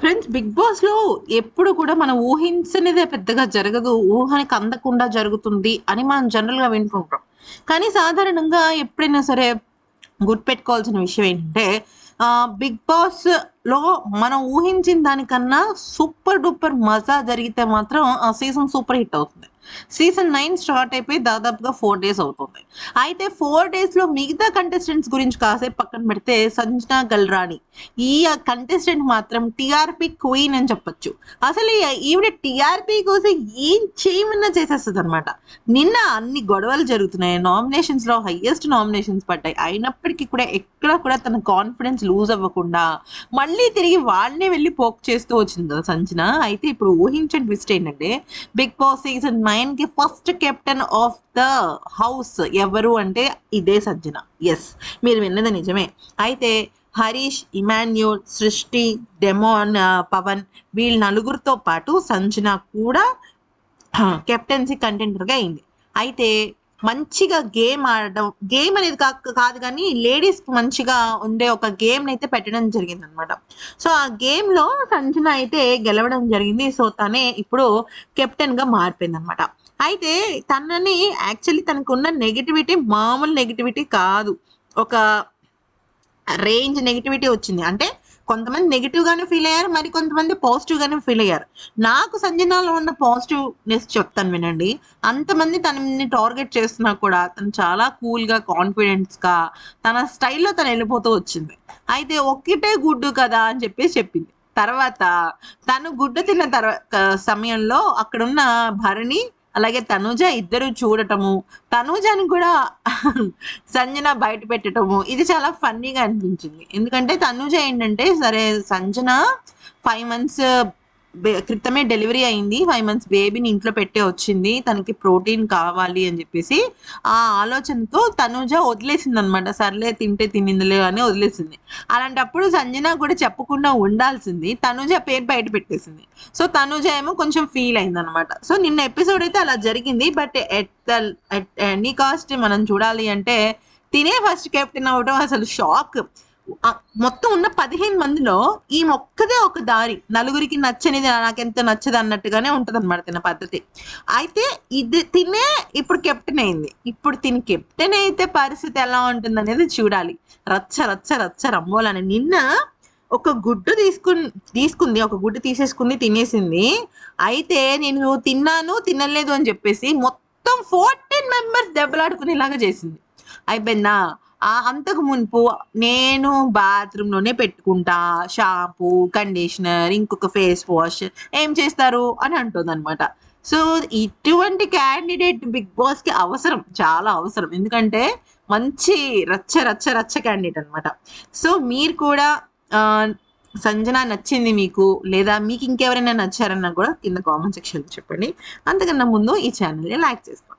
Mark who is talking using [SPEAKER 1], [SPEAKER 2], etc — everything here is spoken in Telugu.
[SPEAKER 1] ఫ్రెండ్స్ బిగ్ బాస్లో ఎప్పుడు కూడా మనం ఊహించనిదే పెద్దగా జరగదు. ఊహనికి అందకుండా జరుగుతుంది అని మనం జనరల్గా వింటుంటాం. కానీ సాధారణంగా ఎప్పుడైనా సరే గుర్తుపెట్టుకోవాల్సిన విషయం ఏంటంటే బిగ్ బాస్ లో మనం ఊహించిన దానికన్నా సూపర్ డూపర్ మజా జరిగితే మాత్రం ఆ సీజన్ సూపర్ హిట్ అవుతుంది. సీజన్ నైన్ స్టార్ట్ అయిపోయి దాదాపుగా ఫోర్ డేస్ అవుతుంది. అయితే ఫోర్ డేస్లో మిగతా కంటెస్టెంట్స్ గురించి కాసేపు పక్కన పెడితే సంజనా గల్రాణి ఈ కంటెస్టెంట్ మాత్రం టిఆర్పి క్వీన్ అని చెప్పొచ్చు. అసలు ఈవిడ టిఆర్పి కోసం ఏం చేయమన్నా చేసేస్తుంది అనమాట నిన్న అన్ని గొడవలు జరుగుతున్నాయి. నామినేషన్స్లో హైయెస్ట్ నామినేషన్స్ పడ్డాయి. అయినప్పటికీ కూడా ఎక్కడ కూడా తన కాన్ఫిడెన్స్ లూజ్ అవ్వకుండా మళ్ళీ తిరిగి వాళ్ళనే వెళ్ళి పోక్ చేస్తూ వచ్చింది కదా సంజన అయితే ఇప్పుడు ఊహించని ట్విస్ట్ ఏంటంటే బిగ్ బాస్ సీజన్ నైన్కి first captain of the house ఎవరు అంటే ఇదే సంజన ఎస్ మీరు విన్నది నిజమే. అయితే హరీష్ ఇమాన్యుల్ సృష్టి డెమోన్ పవన్ వీళ్ళ నలుగురితో పాటు సంజన కూడా కెప్టెన్సీ కంటెంటర్గా అయింది. అయితే మంచిగా గేమ్ ఆడడం గేమ్ అనేది కాక కాదు కానీ లేడీస్ మంచిగా ఉండే ఒక గేమ్ అయితే పెట్టడం జరిగింది అనమాట సో ఆ గేమ్లో సంజన అయితే గెలవడం జరిగింది. సో తనే ఇప్పుడు కెప్టెన్గా మారిపోయింది అనమాట అయితే తనని యాక్చువల్లీ తనకున్న నెగిటివిటీ మామూలు నెగిటివిటీ కాదు. ఒక రేంజ్ నెగిటివిటీ వచ్చింది. అంటే కొంతమంది నెగిటివ్ గానే ఫీల్ అయ్యారు మరి కొంతమంది పాజిటివ్ గానే ఫీల్ అయ్యారు. నాకు సంజనాలో ఉన్న పాజిటివ్నెస్ చెప్తాను వినండి. అంతమంది తనని టార్గెట్ చేస్తున్నా కూడా తను చాలా కూల్గా కాన్ఫిడెన్స్గా తన స్టైల్లో తను వెళ్ళిపోతూ వచ్చింది. అయితే ఒక్కటే గుడ్డు కదా అని చెప్పేసి చెప్పింది. తర్వాత తను గుడ్డ తిన్న తర్వాత సమయంలో అక్కడున్న భరణి అలాగే తనుజ ఇద్దరు చూడటము తనుజని కూడా సంజన బయట పెట్టడము ఇది చాలా ఫన్నీగా అనిపించింది. ఎందుకంటే తనుజ ఏంటంటే సరే సంజన ఫైవ్ మంత్స్ క్రితమే డెలివరీ అయింది. ఫైవ్ మంత్స్ బేబీని ఇంట్లో పెట్టే వచ్చింది. తనకి ప్రోటీన్ కావాలి అని చెప్పేసి ఆ ఆలోచనతో తనుజ వదిలేసింది అనమాట సర్లే తింటే తినిందిలే అని వదిలేసింది. అలాంటప్పుడు సంజన కూడా చెప్పకుండా ఉండాల్సింది. తనుజ పేరు బయట పెట్టేసింది. సో తనుజ ఏమో కొంచెం ఫీల్ అయింది అనమాట సో నిన్న ఎపిసోడ్ అయితే అలా జరిగింది. But at the any cost మనం చూడాలి అంటే తినే ఫస్ట్ కెప్టెన్ అవడం అసలు షాక్ మొత్తం ఉన్న పదిహేను మందిలో ఈ మొక్కదే ఒక దారి. నలుగురికి నచ్చనిది నాకెంత నచ్చదు అన్నట్టుగానే ఉంటది అనమాట తిన పద్ధతి. అయితే ఇది తినే ఇప్పుడు కెప్టెన్ అయింది. ఇప్పుడు తిని కెప్టెన్ అయితే పరిస్థితి ఎలా ఉంటుంది అనేది చూడాలి. రచ్చ రచ్చ రచ్చ రమ్మోలని నిన్న ఒక గుడ్డు తీసుకుని తీసుకుంది. ఒక గుడ్డు తీసేసుకుంది తినేసింది. అయితే నేను తిన్నాను తినలేదు అని చెప్పేసి మొత్తం ఫోర్టీన్ మెంబర్స్ దెబ్బలాడుకునేలాగా చేసింది. అయిపోయిందా? అంతకు మునుపు నేను బాత్రూంలోనే పెట్టుకుంటా. షాంపూ కండిషనర్ ఇంకొక ఫేస్ వాష్ ఏం చేస్తారు? అని అంటుంది అనమాట సో ఇటువంటి క్యాండిడేట్ బిగ్ బాస్కి అవసరం. చాలా అవసరం. ఎందుకంటే మంచి రచ్చ రచ్చ రచ్చ క్యాండిడేట్ అనమాట సో మీరు కూడా సంజన నచ్చింది మీకు లేదా మీకు ఇంకెవరైనా నచ్చారన్నా కూడా కింద కామెంట్ సెక్షన్ చెప్పండి. అంతకన్నా ముందు ఈ ఛానల్ని లైక్ చేసుకోండి.